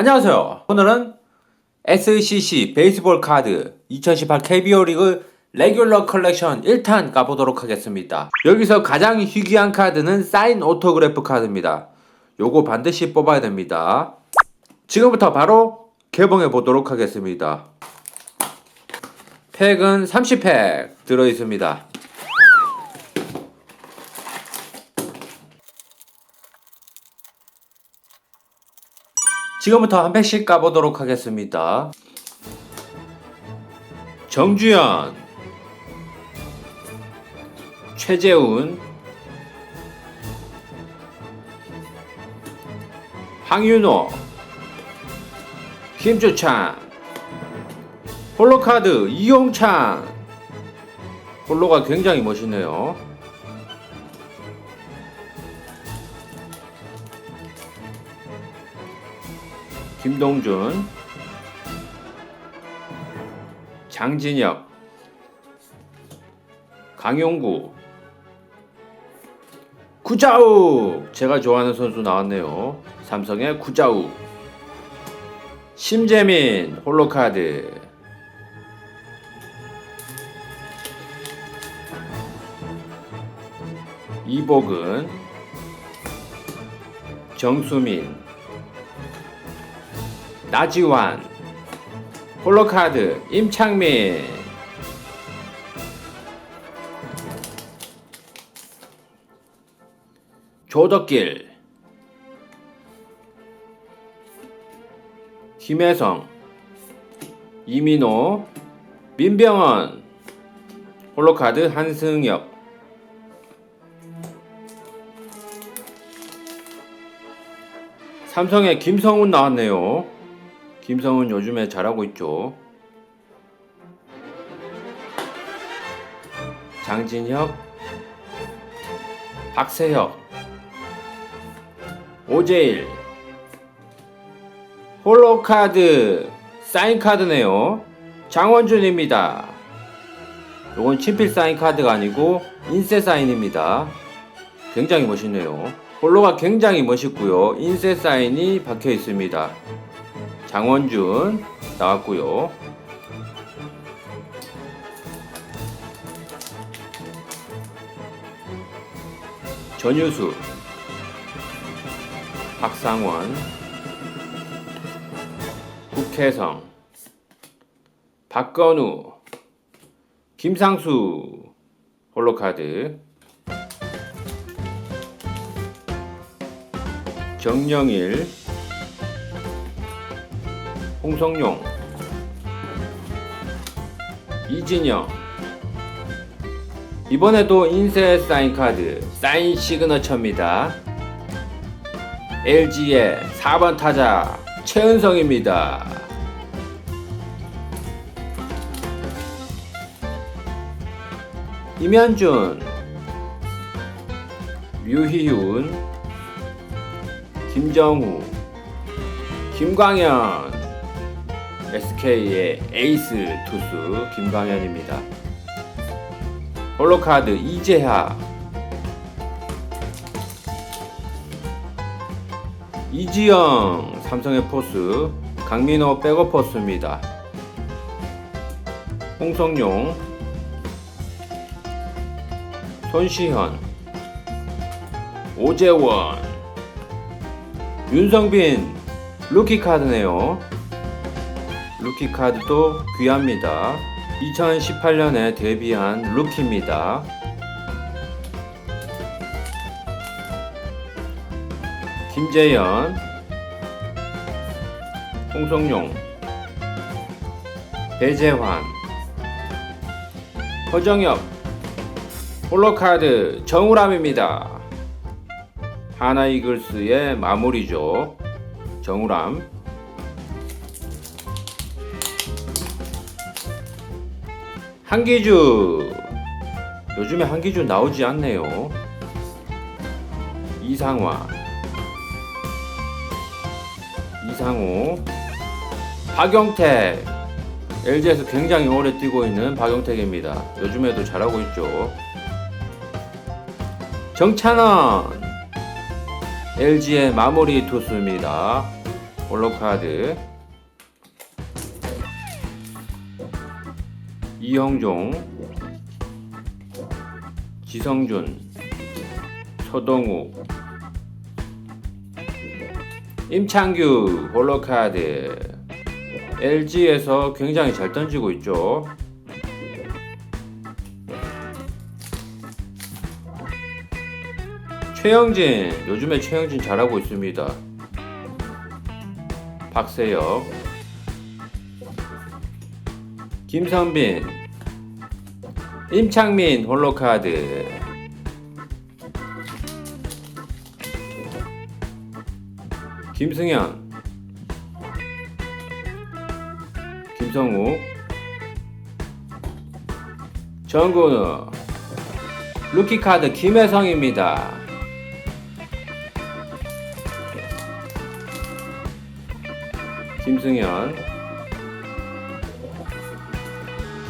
안녕하세요. 오늘은 SCC 베이스볼 카드 2018 KBO 리그 레귤러 컬렉션 1탄 가보도록 하겠습니다. 여기서 가장 희귀한 카드는 사인 오토그래프 카드입니다. 요거 반드시 뽑아야 됩니다. 지금부터 바로 개봉해 보도록 하겠습니다. 팩은 30팩 들어 있습니다. 지금부터 한 팩씩 까보도록 하겠습니다. 정주현, 최재훈, 황윤호, 김주찬, 홀로카드 이용찬, 홀로가 굉장히 멋있네요. 김동준, 장진혁, 강용구, 구자욱 제가 좋아하는 선수 나왔네요. 삼성의 구자욱, 심재민 홀로카드, 이복은, 정수민, 나지완 홀로카드 임창민. 조덕길 김혜성 이민호 민병헌. 홀로카드 한승혁 삼성의 김성훈 나왔네요. 김성훈 요즘에 잘하고 있죠. 장진혁, 박세혁, 오재일, 홀로카드, 사인카드네요. 장원준입니다. 요건 친필 사인카드가 아니고 인쇄 사인입니다. 굉장히 멋있네요. 홀로가 굉장히 멋있고요. 인쇄 사인이 박혀 있습니다. 장원준 나왔고요. 전유수, 박상원, 국혜성, 박건우, 김상수 홀로카드, 정영일, 홍성용, 이진영, 이번에도 인쇄 사인 카드, 사인 시그너처입니다. LG의 4번 타자 최은성입니다. 임현준, 류희훈, 김정우, 김광현, SK의 에이스 투수 김광현입니다. 홀로카드 이재하, 이지영 삼성의 포수 강민호 백업 포수입니다. 홍성용, 손시현, 오재원, 윤성빈 루키 카드네요. 루키 카드도 귀합니다. 2018년에 데뷔한 루키입니다. 김재현, 홍성용, 배재환, 허정엽, 홀로카드 정우람입니다. 하나 이글스의 마무리죠. 정우람. 한기주. 요즘에 한기주 나오지 않네요. 이상화. 이상호. 박영택. LG에서 굉장히 오래 뛰고 있는 박영택입니다. 요즘에도 잘하고 있죠. 정찬원. LG의 마무리 투수입니다. 홀로카드 이형종 지성준 서동욱 임창규 홀로카드 LG에서 굉장히 잘 던지고 있죠. 최영진 요즘에 최영진 잘하고 있습니다. 박세혁 김선빈 임창민 홀로카드. 김승현 김성우. 정근우. 루키카드 김혜성입니다. 김승현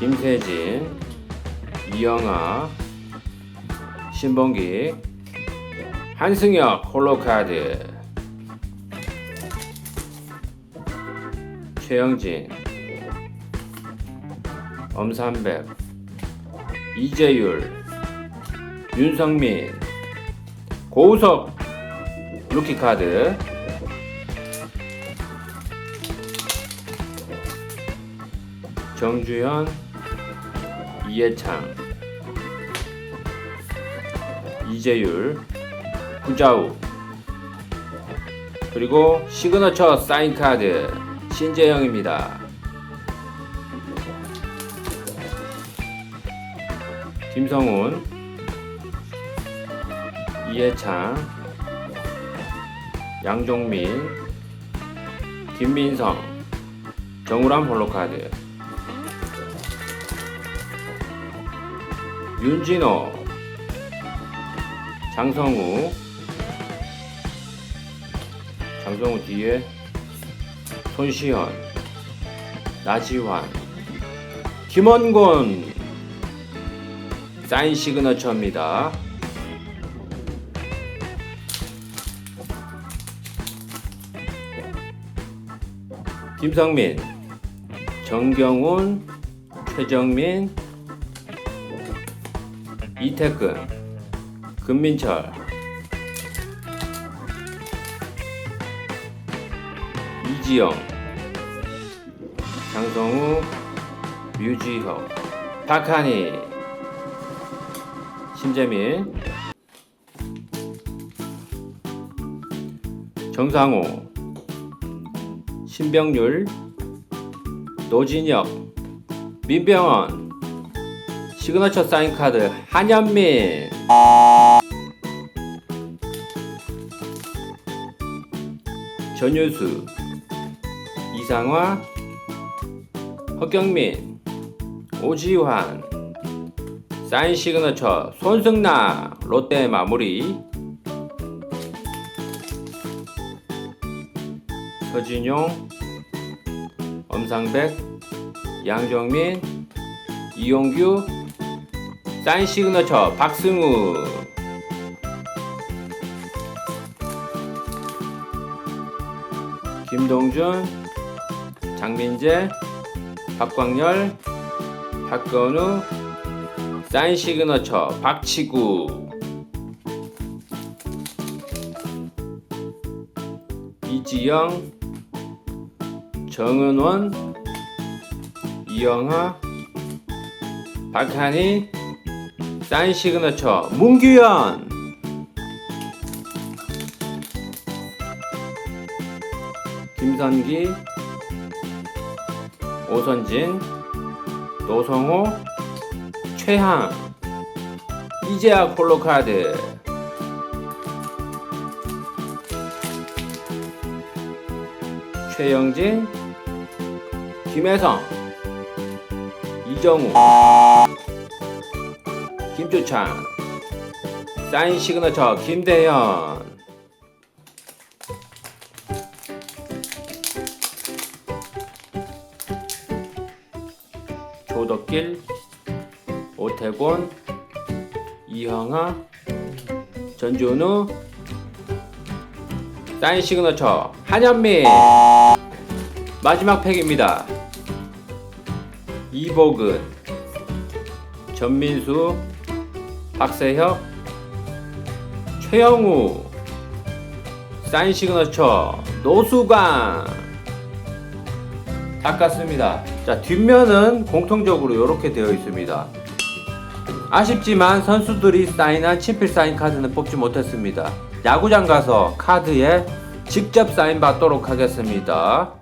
김세진 이영아 신봉기 한승혁 홀로카드. 최영진 엄삼백 이재율 윤성민 고우석 루키 카드. 정주현 이해창 이재율 구자우 그리고 시그너처 사인카드 신재영입니다. 김성훈 이해창 양종민 김민성 정우람 홀로카드 윤진호 장성우 장성우 뒤에 손시현 나지환 김원곤 사인 시그너처입니다. 김성민, 정경훈, 최정민, 이태근, 금민철, 이지영, 장성우, 류지혁, 박하니, 신재민, 정상호, 신병률, 노진혁, 민병원, 시그너처 사인 카드 한현민, 전유수, 이상화, 허경민, 오지환, 사인 시그너처 손승나. 롯데 마무리. 서진용. 엄상백. 양정민. 이용규 사인 시그너처 박승우. 김동준 장민재 박광열 박건우 사인 시그너처 박치구. 이지영 정은원 이영하 박한희 사인 시그너처 문규현. 김선기 오선진 노성호 최항 이재학 홀로카드. 최영진 김혜성 이정우 김주찬 사인 시그너처 김대현. 조덕길 오태곤 이형아 전준우. 사인 시그너처 한현민 마지막 팩입니다. 이복은 전민수 박세혁 최영우 사인 시그너처 노수광 닦았습니다. 자 뒷면은 공통적으로 이렇게 되어 있습니다. 아쉽지만 선수들이 사인한 친필 사인 카드는 뽑지 못했습니다. 야구장 가서 카드에 직접 사인 받도록 하겠습니다.